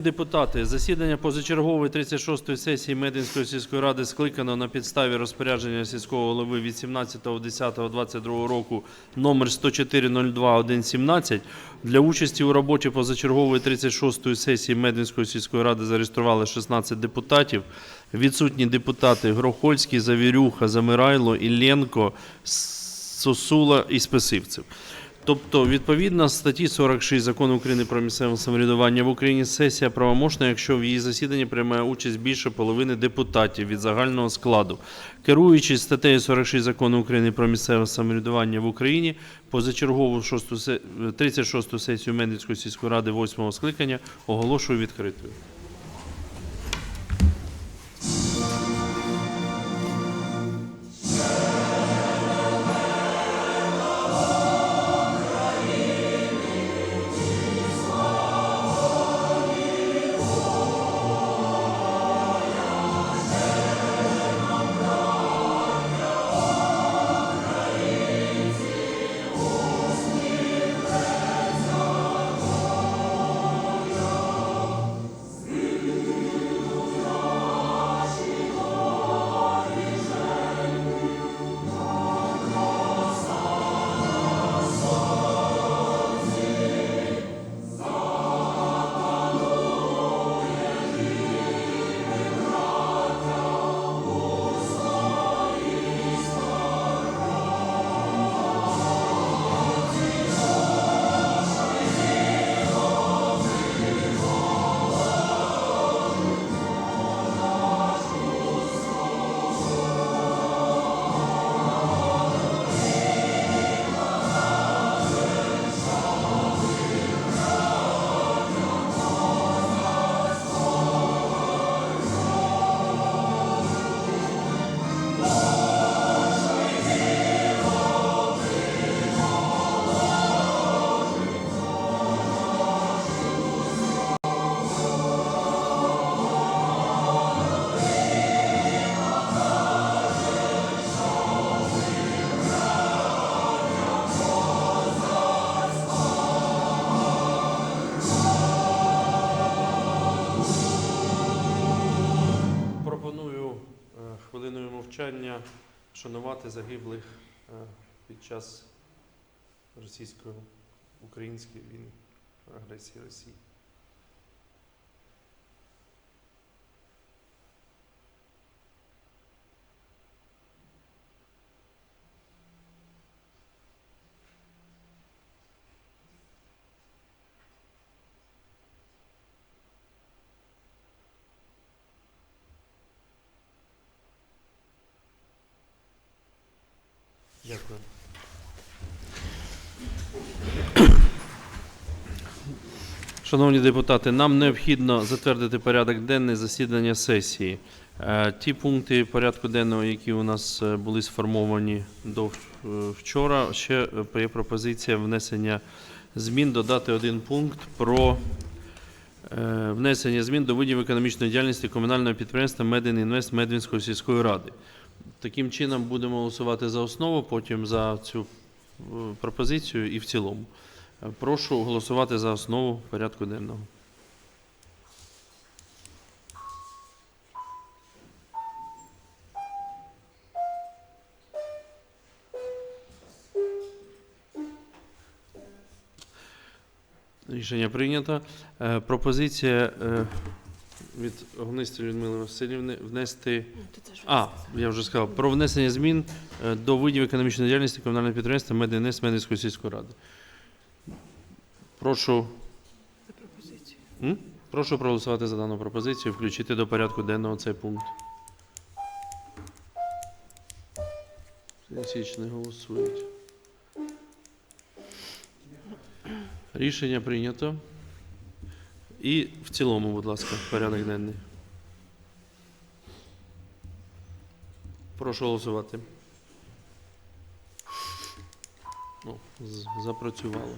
Депутати, засідання позачергової 36-ї сесії Мединської сільської ради скликано на підставі розпорядження сільського голови від 17.10.22 року номер 104.02.1.17. Для участі у роботі позачергової 36-ї сесії Мединської сільської ради зареєстрували 16 депутатів. Відсутні депутати Грохольський, Завірюха, Замирайло, Ілленко, Сосула і Списивцев. Тобто, відповідно статті 46 закону України про місцеве самоврядування в Україні сесія правомочна, якщо в її засіданні приймає участь більше половини депутатів від загального складу. Керуючись статтею 46 закону України про місцеве самоврядування в Україні, позачергову 6 36-ту сесію Медицької сільської ради 8 скликання оголошую відкритою. Шанувати загиблих е, під час російсько-української війни, агресії Росії. Дякую. Шановні депутати, нам необхідно затвердити порядок денний засідання сесії. Е, Ті пункти порядку денного, які у нас е, були сформовані до е, вчора, ще є пропозиція внесення змін, додати один пункт про внесення змін до видів економічної діяльності комунального підприємства Медінінвест Медвінської сільської ради. Таким чином будемо голосувати за основу, потім за цю е, пропозицію і в цілому. Е, Прошу голосувати за основу порядку денного. Рішення прийнято. Е, Пропозиція від Огнистої Людмили Васильівни внести. А, я вже сказав, про внесення змін е, до видів економічної діяльності комунального підприємства МедНС Медицької сільської ради. Прошу, М? прошу проголосувати за дану пропозицію, включити до порядку денного цей пункт. Січ не голосують. Рішення прийнято. І в цілому, будь ласка, порядок денний. Прошу голосувати. О, з- запрацювало.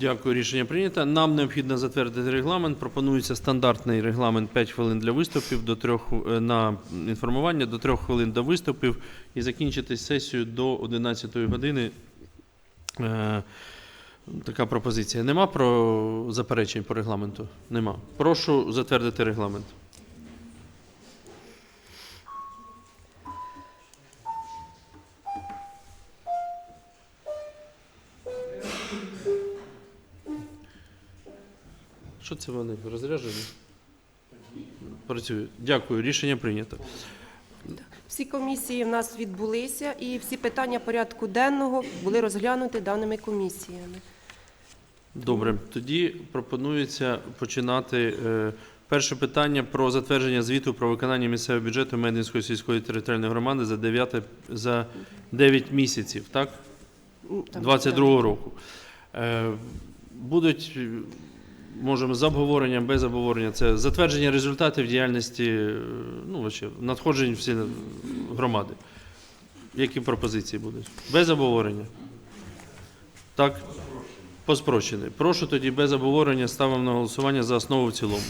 Дякую, рішення прийнято. Нам необхідно затвердити регламент. Пропонується стандартний регламент 5 хвилин для виступів, до 3, на інформування, до 3 хвилин до виступів і закінчити сесію до 11 години. Е, Така пропозиція. Нема про заперечень по регламенту? Нема. Прошу затвердити регламент. Що це вони? Розряджені? Працюють. Дякую. Рішення прийнято. Всі комісії в нас відбулися, і всі питання порядку денного були розглянуті даними комісіями. Добре, тоді пропонується починати. е, Перше питання про затвердження звіту про виконання місцевого бюджету Мединської сільської територіальної громади за 9, за 9 місяців, так? М, там 22 року. Е, Будуть, можемо з обговоренням, без обговорення. Це затвердження результатів діяльності, е, ну, надходжень всі громади. Які пропозиції будуть? Без обговорення? Так? По спрощений. Прошу тоді без обговорення ставимо на голосування за основу в цілому.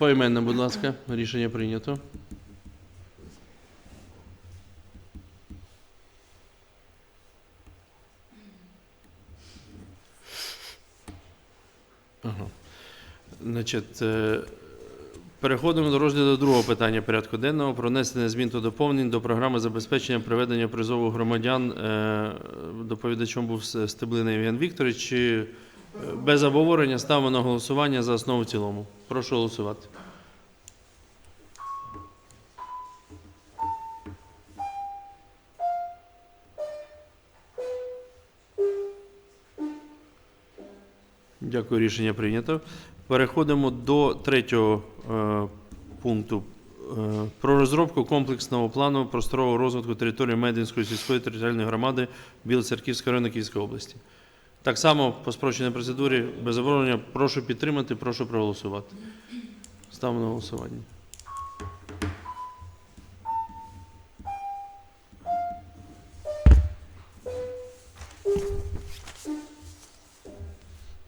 Поіменно, будь ласка, рішення прийнято. Ага. Значить, е, переходимо до розгляду другого питання порядку денного про внесення змін та доповнень до програми забезпечення проведення призову громадян. Е, Доповідачом був Стеблина Євген Вікторович. Без обговорення ставимо на голосування за основу в цілому? Прошу голосувати. Дякую, рішення прийнято. Переходимо до третього е, пункту. Е, про розробку комплексного плану просторового розвитку території Мединської сільської територіальної громади Білоцерківської району Київської області. Так само по спрощеній процедурі без обговорення прошу підтримати, прошу проголосувати. Ставимо на голосування.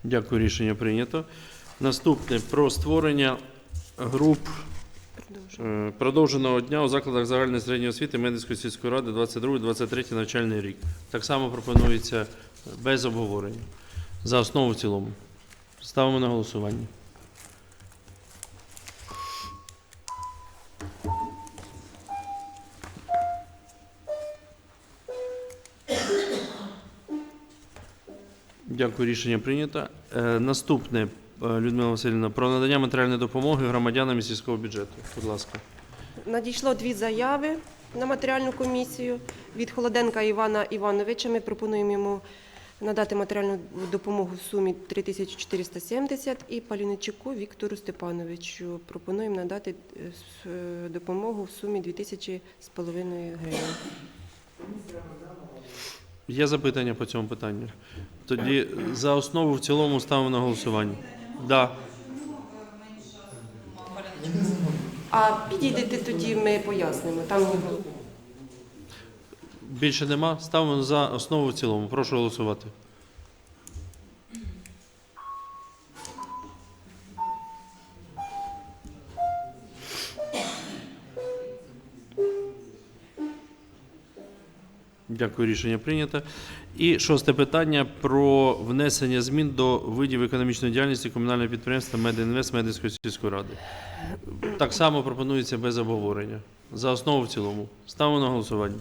Дякую, рішення прийнято. Наступне про створення груп е, продовженого дня у закладах загальної середньої освіти Медицької сільської ради 22-23 навчальний рік. Так само пропонується без обговорення. За основу в цілому. Ставимо на голосування. Дякую, рішення прийнято. Е, Наступне, е, Людмила Васильівна, про надання матеріальної допомоги громадянам із сільського бюджету. Будь ласка. Надійшло дві заяви на матеріальну комісію від Холоденка Івана Івановича. Ми пропонуємо йому надати матеріальну допомогу в сумі 3470 і Паліничуку Віктору Степановичу пропонуємо надати е, е, допомогу в сумі 2000 з половиною гривень. Є запитання по цьому питанню? Тоді за основу в цілому ставимо на голосування. Да. А підійдете тоді, ми пояснимо. Там Більше нема. Ставимо за основу в цілому. Прошу голосувати. Дякую, рішення прийнято. І шосте питання про внесення змін до видів економічної діяльності комунального підприємства Медінвест Медицької сільської ради. Так само пропонується без обговорення. За основу в цілому. Ставимо на голосування.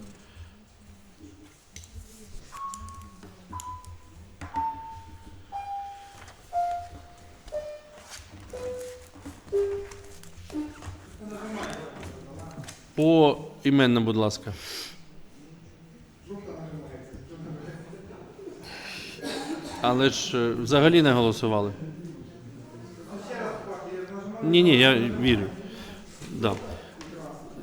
По іменно, будь ласка. Але ж е, взагалі не голосували. Ні, ні, я вірю. Да.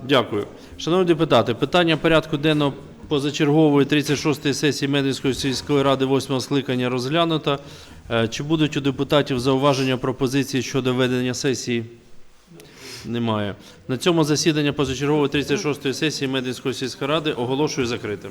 Дякую. Шановні депутати, питання порядку денного позачергової 36-ї сесії Медицької сільської ради 8 скликання розглянуто. Е, Чи будуть у депутатів зауваження пропозиції щодо ведення сесії? Немає. На цьому засідання позачергової 36-ї сесії Мединської сільської ради оголошую закритим.